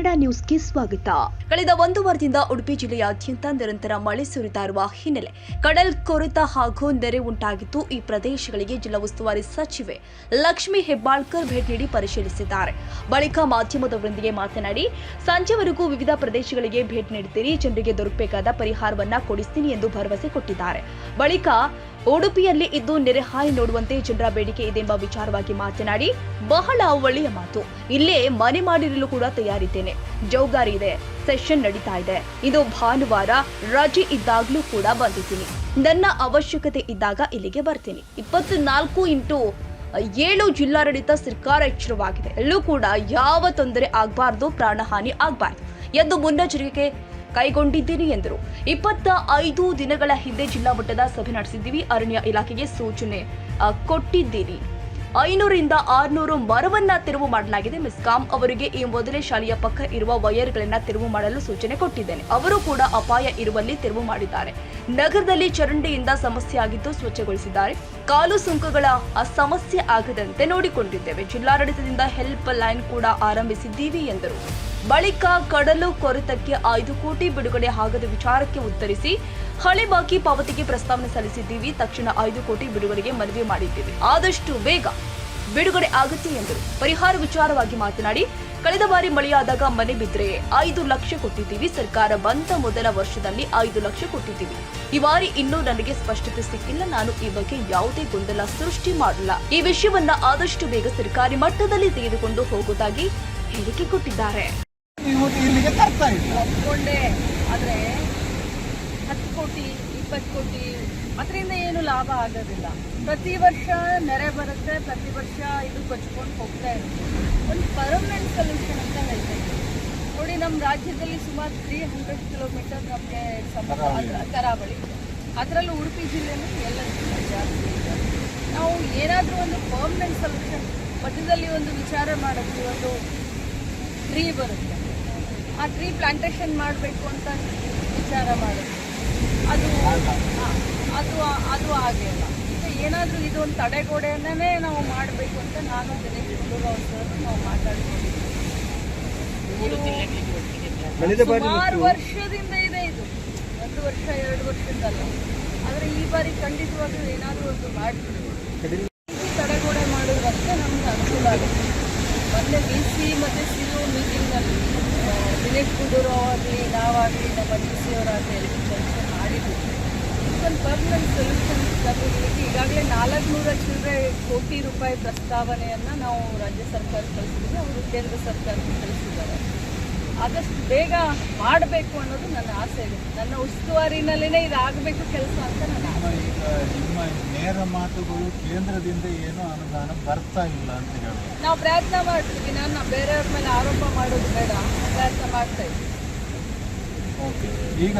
ಕನ್ನಡ ನ್ಯೂಸ್ಗೆ ಸ್ವಾಗತ. ಕಳೆದ ಒಂದು ವಾರದಿಂದ ಉಡುಪಿ ಜಿಲ್ಲೆಯಾದ್ಯಂತ ನಿರಂತರ ಮಳೆ ಸುರಿತಾ ಇರುವ ಹಿನ್ನೆಲೆ ಕಡಲ್ ಕೊರೆತ ಹಾಗೂ ನೆರೆ ಉಂಟಾಗಿದ್ದು ಈ ಪ್ರದೇಶಗಳಿಗೆ ಜಿಲ್ಲಾ ಉಸ್ತುವಾರಿ ಸಚಿವೆ ಲಕ್ಷ್ಮಿ ಹೆಬ್ಬಾಳ್ಕರ್ ಭೇಟಿ ನೀಡಿ ಪರಿಶೀಲಿಸಿದ್ದಾರೆ. ಬಳಿಕ ಮಾಧ್ಯಮದವರೊಂದಿಗೆ ಮಾತನಾಡಿ, ಸಂಜೆವರೆಗೂ ವಿವಿಧ ಪ್ರದೇಶಗಳಿಗೆ ಭೇಟಿ ನೀಡುತ್ತೀರಿ, ಜನರಿಗೆ ದೊರಕಬೇಕಾದ ಪರಿಹಾರವನ್ನ ಕೊಡಿಸ್ತೀನಿ ಎಂದು ಭರವಸೆ ಕೊಟ್ಟಿದ್ದಾರೆ. ಬಳಿಕ ಉಡುಪಿಯಲ್ಲಿ ಇದ್ದು ನೆರೆಹಾಯಿ ನೋಡುವಂತೆ ಜನರ ಬೇಡಿಕೆ ಇದೆ ಎಂಬ ವಿಚಾರವಾಗಿ ಮಾತನಾಡಿ, ಬಹಳ ಒಳ್ಳೆಯ ಮಾತು. ಇಲ್ಲೇ ಮನೆ ಮಾಡಿರಲು ಕೂಡ ತಯಾರಿದ್ದೇನೆ. ಜವಾಬ್ದಾರಿ ಇದೆ, ಸೆಷನ್ ನಡೀತಾ ಇದೆ. ಇದು ಭಾನುವಾರ, ರಜೆ ಇದ್ದಾಗಲೂ ಕೂಡ ಬಂದಿದ್ದೀನಿ. ನನ್ನ ಅವಶ್ಯಕತೆ ಇದ್ದಾಗ ಇಲ್ಲಿಗೆ ಬರ್ತೀನಿ. ಇಪ್ಪತ್ನಾಲ್ಕು ಇಂಟು ಏಳು ಜಿಲ್ಲಾಡಳಿತ ಸರ್ಕಾರ ಎಚ್ಚರವಾಗಿದೆ. ಎಲ್ಲೂ ಕೂಡ ಯಾವ ತೊಂದರೆ ಆಗಬಾರ್ದು, ಪ್ರಾಣಹಾನಿ ಆಗಬಾರ್ದು. ಎಂದು ಮುನ್ನೆಚ್ಚರಿಕೆ ಕೈಗೊಂಡಿದ್ದೀನಿ ಎಂದರು. ಇಪ್ಪತ್ತ ಐದು ದಿನಗಳ ಹಿಂದೆ ಜಿಲ್ಲಾ ಮಟ್ಟದ ಸಭೆ ನಡೆಸಿದ್ದೀವಿ. ಅರಣ್ಯ ಇಲಾಖೆಗೆ ಸೂಚನೆ ಆ, ಕೊಟ್ಟಿದ್ದೀನಿ ಐನೂರಿಂದ ಆರ್ನೂರು ಮರವನ್ನ ತೆರವು ಮಾಡಲಾಗಿದೆ. ಮಿಸ್ಕಾಂ ಅವರಿಗೆ ಈ ಮೊದಲೇ ಶಾಲೆಯ ಪಕ್ಕ ಇರುವ ವೈರ್ಗಳನ್ನ ತೆರವು ಮಾಡಲು ಸೂಚನೆ ಕೊಟ್ಟಿದ್ದೇನೆ. ಅವರು ಕೂಡ ಅಪಾಯ ಇರುವಲ್ಲಿ ತೆರವು ಮಾಡಿದ್ದಾರೆ. ನಗರದಲ್ಲಿ ಚರಂಡಿಯಿಂದ ಸಮಸ್ಯೆ ಆಗಿದ್ದು ಸ್ವಚ್ಛಗೊಳಿಸಿದ್ದಾರೆ. ಕಾಲು ಸುಂಕಗಳ ಸಮಸ್ಯೆ ಆಗದಂತೆ ನೋಡಿಕೊಂಡಿದ್ದೇವೆ. ಜಿಲ್ಲಾಡಳಿತದಿಂದ ಹೆಲ್ಪ್ ಲೈನ್ ಕೂಡ ಆರಂಭಿಸಿದ್ದೀವಿ ಎಂದರು. ಬಳಿಕ ಕಡಲು ಕೊರೆತಕ್ಕೆ ಐದು ಕೋಟಿ ಬಿಡುಗಡೆ ಆಗದ ವಿಚಾರಕ್ಕೆ ಉತ್ತರಿಸಿ ಹಳೆ ಬಾಕಿ ಪಾವತಿಗೆ ಪ್ರಸ್ತಾವನೆ ಸಲ್ಲಿಸಿದ್ದೀವಿ. ತಕ್ಷಣ ಐದು ಕೋಟಿ ಬಿಡುಗಡೆಗೆ ಮನವಿ ಮಾಡಿದ್ದೀವಿ. ಆದಷ್ಟು ಬೇಗ ಬಿಡುಗಡೆ ಆಗುತ್ತೆ ಎಂದರು ಪರಿಹಾರ ವಿಚಾರವಾಗಿ ಮಾತನಾಡಿ ಕಳೆದ ಬಾರಿ ಮಳೆಯಾದಾಗ ಮನೆ ಬಿದ್ದರೆ ಐದು ಲಕ್ಷ ಕೊಟ್ಟಿದ್ದೀವಿ. ಸರ್ಕಾರ ಬಂದ ಮೊದಲ ವರ್ಷದಲ್ಲಿ ಐದು ಲಕ್ಷ ಕೊಟ್ಟಿದ್ದೀವಿ. ಈ ಬಾರಿ ಇನ್ನೂ ನನಗೆ ಸ್ಪಷ್ಟತೆ ಸಿಕ್ಕಿಲ್ಲ. ನಾನು ಈ ಬಗ್ಗೆ ಯಾವುದೇ ಗೊಂದಲ ಸೃಷ್ಟಿ ಮಾಡಲ್ಲ. ಈ ವಿಷಯವನ್ನ ಆದಷ್ಟು ಬೇಗ ಸರ್ಕಾರಿ ಮಟ್ಟದಲ್ಲಿ ತೆಗೆದುಕೊಂಡು ಹೋಗುವುದಾಗಿ ಹೇಳಿಕೆ ಕೊಟ್ಟಿದ್ದಾರೆ ನೀವು ಇಲ್ಲಿಗೆ ತರ್ತಾ ಇಲ್ಲ ಒಪ್ಕೊಂಡೆ ಆದರೆ ಹತ್ತು ಕೋಟಿ ಇಪ್ಪತ್ತು ಕೋಟಿ ಅದರಿಂದ ಏನು ಲಾಭ ಆಗೋದಿಲ್ಲ. ಪ್ರತಿ ವರ್ಷ ನೆರೆ ಬರುತ್ತೆ ಪ್ರತಿ ವರ್ಷ ಇದು ಕೊಚ್ಕೊಂಡು ಹೋಗ್ತಾ ಇರುತ್ತೆ. ಒಂದು ಪರ್ಮನೆಂಟ್ ಸೊಲ್ಯೂಷನ್ ಅಂತ ಹೇಳ್ತಾ ಇದ್ದೀನಿ ನೋಡಿ ನಮ್ಮ ರಾಜ್ಯದಲ್ಲಿ ಸುಮಾರು ತ್ರೀ ಹಂಡ್ರೆಡ್ ಕಿಲೋಮೀಟರ್ ನಮಗೆ ಸಮುದ್ರ ಕರಾವಳಿ. ಅದರಲ್ಲೂ ಉಡುಪಿ ಜಿಲ್ಲೆನೂ ಎಲ್ಲರಿಗಿಂತ ಜಾಸ್ತಿ ಇದೆ. ನಾವು ಏನಾದರೂ ಒಂದು ಪರ್ಮನೆಂಟ್ ಸೊಲ್ಯೂಷನ್ ಮಧ್ಯದಲ್ಲಿ ಒಂದು ವಿಚಾರ ಮಾಡಿದ್ವಿ ಒಂದು ಟ್ರೀ ಬರುತ್ತೆ. ಆ ಟ್ರೀ ಪ್ಲಾಂಟೇಶನ್ ಮಾಡಬೇಕು ಅಂತ ವಿಚಾರ ಮಾಡಿದ್ವಿ ಅದು ಅದು ಅದು ಅಲ್ಲ. ಈಗ ಏನಾದರೂ ಇದು ಒಂದು ತಡೆಗೋಡೆಯನ್ನೇ ನಾವು ಮಾಡಬೇಕು ಅಂತ ನಾನು ದಿನೇಶ್ ಗುಂಡೂರಾವ್ ಸರ್ ನಾವು ಮಾತಾಡ್ಕೊಂಡಿದ್ವಿ ಸುಮಾರು ವರ್ಷದಿಂದ ಇದೆ ಇದು. ಒಂದು ವರ್ಷ ಎರಡು ವರ್ಷದಲ್ಲ ಆದರೆ ಈ ಬಾರಿ ಖಂಡಿತವಾಗ್ಲೂ ಏನಾದರೂ ಒಂದು ಮಾಡಿಬಿಡ್ಬೋದು ಈ ತಡೆಗೋಡೆ ಮಾಡೋದ್ರಷ್ಟೇ ನಮ್ಗೆ ಅನುಕೂಲ ಆಗುತ್ತೆ. ಮೊನ್ನೆ ಬಿ ಸಿ ಮತ್ತು ಸಿ ಒ ಮೀಟಿಂಗ್ನಲ್ಲಿ ದಿನೇಶ್ ಗುಂಡೂರಾವ್ ಆಗಲಿ ನಾವಾಗಲಿ ನಮ್ಮ ಡಿ ಸಿ ಅವರಾಗಲಿ ಇದೊಂದು ಪರ್ಮನೆಂಟ್ ಸೊಲ್ಯೂಷನ್ ತಗೊಳ್ಳಿಕ್ಕೆ ಈಗಾಗಲೇ ನಾಲ್ಕುನೂರ ಚಿಲ್ಲರೆ ಕೋಟಿ ರೂಪಾಯಿ ಪ್ರಸ್ತಾವನೆಯನ್ನು ನಾವು ರಾಜ್ಯ ಸರ್ಕಾರ ಕಳಿಸಿದ್ದೀವಿ. ಅವರು ಕೇಂದ್ರ ಸರ್ಕಾರಕ್ಕೆ ಕಳಿಸಿದ್ದಾರೆ. ಆದಷ್ಟು ಬೇಗ ಮಾಡಬೇಕು ಅನ್ನೋದು ನನ್ನ ಆಸೆ ಇದೆ. ನನ್ನ ಉಸ್ತುವಾರಿನಲ್ಲೇ ಇದಾಗಬೇಕು ಕೆಲಸ ಅಂತ ನನ್ನ ನಿಮ್ಮ ನೇರ ಮಾತುಗಳು ಕೇಂದ್ರದಿಂದ ಏನು ಅನುದಾನ ಬರ್ತಾ ಇಲ್ಲ ಅಂತ ಹೇಳೋದು ನಾವು ಪ್ರಯತ್ನ ಮಾಡ್ತೀವಿ. ನಾನು ಬೇರೆಯವ್ರ ಮೇಲೆ ಆರೋಪ ಮಾಡೋದು ಬೇಡ. ಪ್ರಯತ್ನ ಮಾಡ್ತಾ ಇದ್ದೀವಿ ಈಗ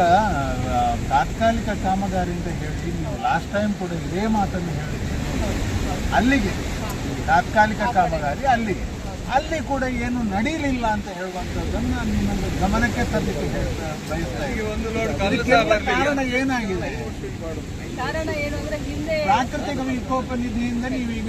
ತಾತ್ಕಾಲಿಕ ಕಾಮಗಾರಿ ಅಂತ ಹೇಳಿ ನೀವು ಲಾಸ್ಟ್ ಟೈಮ್ ಕೂಡ ಇದೇ ಮಾತನ್ನು ಹೇಳಿದ್ರಿ. ಅಲ್ಲಿಗೆ ತಾತ್ಕಾಲಿಕ ಕಾಮಗಾರಿ ಅಲ್ಲಿಗೆ. ಅಲ್ಲಿ ಕೂಡ ಏನು ನಡೀಲಿಲ್ಲ ಅಂತ ಹೇಳುವಂಥದ್ದನ್ನು ನಿಮ್ಮನ್ನು ಗಮನಕ್ಕೆ ತರಲಿಕ್ಕೆ ಹೇಳ್ತಾ ಬಯಸ್ತಾ ಕಾರಣ ಏನಾಗಿದೆ? ಪ್ರಾಕೃತಿಕ ವಿಕೋಪ ನಿಧಿಯಿಂದ ನೀವೀಗ